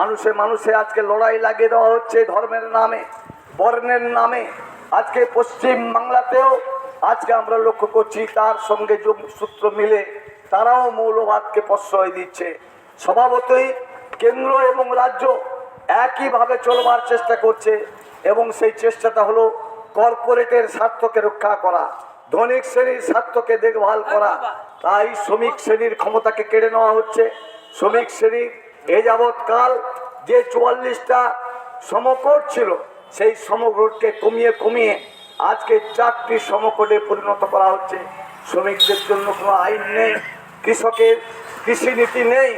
মানুষে মানুষে আজকে লড়াই লাগিয়ে দেওয়া হচ্ছে ধর্মের নামে বর্ণের নামে। আজকে পশ্চিম বাংলাতেও আজকে আমরা লক্ষ্য করছি তার সঙ্গে যোগ সূত্র মিলে তারাও মৌলবাদকে প্রশ্রয় দিচ্ছে। স্বভাবতই কেন্দ্র এবং রাজ্য একইভাবে চলবার চেষ্টা করছে এবং সেই চেষ্টাটা হলো কর্পোরেটের স্বার্থকে রক্ষা করা ধনিক শ্রেণির স্বার্থকে দেখভাল করা। তাই শ্রমিক শ্রেণির ক্ষমতাকে কেড়ে নেওয়া হচ্ছে। শ্রমিক শ্রেণির এ যাবৎকাল যে চুয়াল্লিশটা সমকোট ছিল, সেই সমকোটকে কমিয়ে কমিয়ে আজকে চারটি সমকোটে পরিণত করা হচ্ছে। শ্রমিকদের জন্য কোনো আইন নেই, কৃষকের কৃষি নীতি নেই,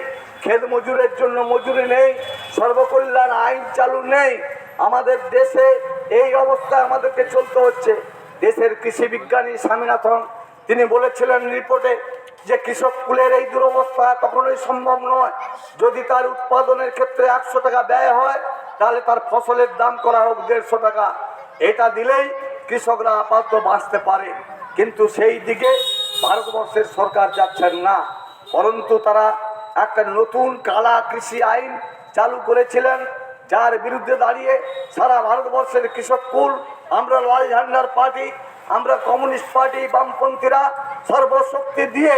খেত মজুরের জন্য মজুরি নেই, সর্বকল্যাণ আইন চালু নেই। আমাদের দেশে এই অবস্থায় আমাদেরকে চলতে হচ্ছে। দেশের কৃষি বিজ্ঞানী স্বামীনাথন তিনি বলেছিলেন রিপোর্টে যে কৃষক কুলের এই দুরবস্থা কখনোই সম্ভব নয়। যদি তার উৎপাদনের ক্ষেত্রে একশো টাকা ব্যয় হয়, তাহলে তার ফসলের দাম করা হোক দেড়শো টাকা। এটা দিলেই কৃষকরা আপাতত বাঁচতে পারে। কিন্তু সেই দিকে ভারতবর্ষের সরকার যাচ্ছেন না। পরন্তু তারা একটা নতুন কালা কৃষি আইন চালু করেছিলেন, যার বিরুদ্ধে দাঁড়িয়ে সারা ভারতবর্ষের কৃষক কুল, আমরা লাল ঝান্ডার পার্টি আমরা কমিউনিস্ট পার্টি বামপন্থীরা সর্বশক্তি দিয়ে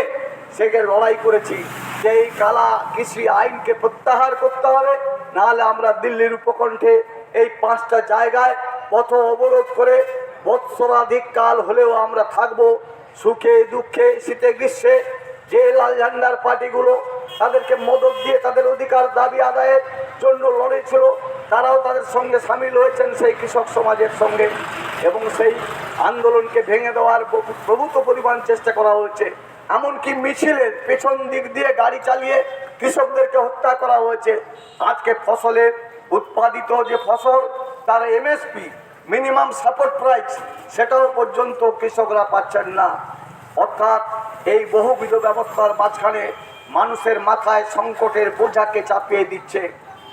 সেকে লড়াই করেছি। যে এই কালা কৃষি আইনকে প্রত্যাহার করতে হবে, নাহলে আমরা দিল্লির উপকণ্ঠে এই পাঁচটা জায়গায় পথ অবরোধ করে বৎসরাধিক কাল হলেও আমরা থাকব। সুখে, দুঃখে, শীতে, গ্রীষ্মে যে লাল ঝান্ডার পার্টিগুলো তাদেরকে মদত দিয়ে তাদের অধিকার, দাবি, আদায়ের জন্য লড়েছিল, তারাও তাদের সঙ্গে সামিল হয়েছেন সেই কৃষক সমাজের সঙ্গে। এবং সেই আন্দোলনকে ভেঙে দেওয়ার প্রভূত পরিমাণ চেষ্টা করা হয়েছে। এমনকি মিছিলের পেছন দিক দিয়ে গাড়ি চালিয়ে কৃষকদেরকে হত্যা করা হয়েছে। আজকে ফসলের উৎপাদিত যে ফসল, তার এমএসপি মিনিমাম সাপোর্ট প্রাইস সেটাও পর্যন্ত কৃষকরা পাচ্ছেন না। অর্থাৎ এই বহুবিধ ব্যবস্থার মাঝখানে মানুষের মাথায় সংকটের বোঝাকে চাপিয়ে দিচ্ছে।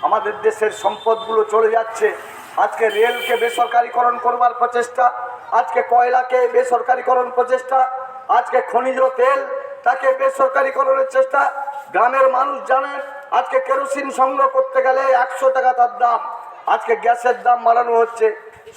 আমাদের দেশের সম্পদগুলো চলে যাচ্ছে। আজকে রেলকে বেসরকারিকরণ করবার প্রচেষ্টা, আজকে কয়লাকে বেসরকারিকরণ প্রচেষ্টা, আজকে খনিজ তেল তাকে বেসরকারিকরণের চেষ্টা। গ্রামের মানুষ জানেন আজকে কেরোসিন সংগ্রহ করতে গেলে একশো টাকা তার দাম। আজকে গ্যাসের দাম বাড়ানো হচ্ছে।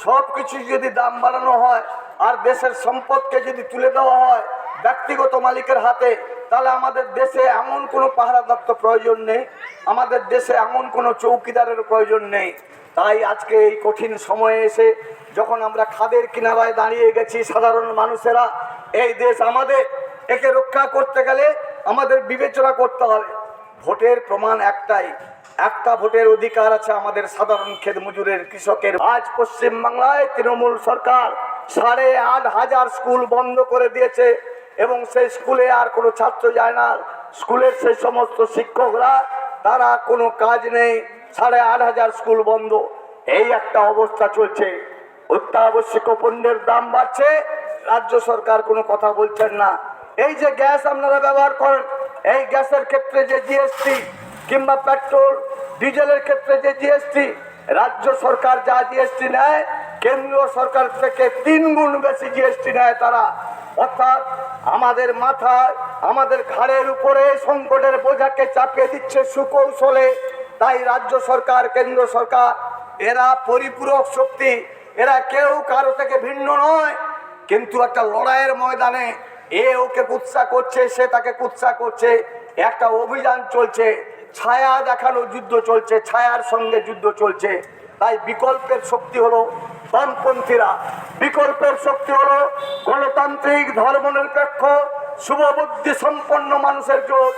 সব কিছু যদি দাম বাড়ানো হয়, আর দেশের সম্পদকে যদি তুলে দেওয়া হয় ব্যক্তিগত মালিকের হাতে, তাহলে আমাদের দেশে এমন কোনো পাহারা দপ্তর প্রয়োজন নেই। আমাদের দেশে এমন কোনো চৌকিদারের প্রয়োজন নেই। তাই আজকে এই কঠিন সময়ে এসে যখন আমরা খাদের কিনারায় দাঁড়িয়ে গেছি সাধারণ মানুষেরা, এই দেশ আমাদের, একে রক্ষা করতে গেলে আমাদের বিবেচনা করতে হবে। ভোটের প্রমাণ একটাই, একটা ভোটের অধিকার আছে আমাদের সাধারণ ক্ষেত মজুরের কৃষকের। আজ পশ্চিমবাংলায় তৃণমূল সরকার সাড়ে আট হাজার স্কুল বন্ধ করে দিয়েছে। এবং সেই স্কুলে আর কোনো ছাত্র যায় না। স্কুলের সেই সমস্ত শিক্ষকরা, তারা কোনো কাজ নেই। সাড়ে আট হাজার স্কুল বন্ধ। এই একটা অবস্থা চলছে। অত্যাবশ্যক পণ্যের দাম বাড়ছে। রাজ্য সরকার কোনো কথা বলছেন না। এই যে গ্যাস আপনারা ব্যবহার করেন, এই গ্যাসের ক্ষেত্রে যে জিএসটি কিংবা পেট্রোল, ডিজেলের ক্ষেত্রে যে জিএসটি রাজ্য সরকার যা জিএসটি নেয়, কেন্দ্রীয় সরকার থেকে তিন গুণ বেশি জিএসটি নেয় তারা। অর্থাৎ আমাদের মাথায়, আমাদের ঘাড়ের উপরে সংকটের বোঝাকে চাপিয়ে দিচ্ছে সুকৌশলে। তাই রাজ্য সরকার, কেন্দ্র সরকার, এরা পরিপূরক শক্তি। এরা কেউ কারও থেকে ভিন্ন নয়। কিন্তু একটা লড়াইয়ের ময়দানে এ ওকে কুৎসা করছে, সে তাকে কুৎসা করছে। একটা অভিযান চলছে। ছায়া দেখানো যুদ্ধ চলছে, ছায়ার সঙ্গে যুদ্ধ চলছে। তাই বিকল্পের শক্তি হলো বামপন্থীরা। বিকল্পের শক্তি হলো গণতান্ত্রিক ধর্মনিরপেক্ষ শুভবুদ্ধি সম্পন্ন মানুষের জোট।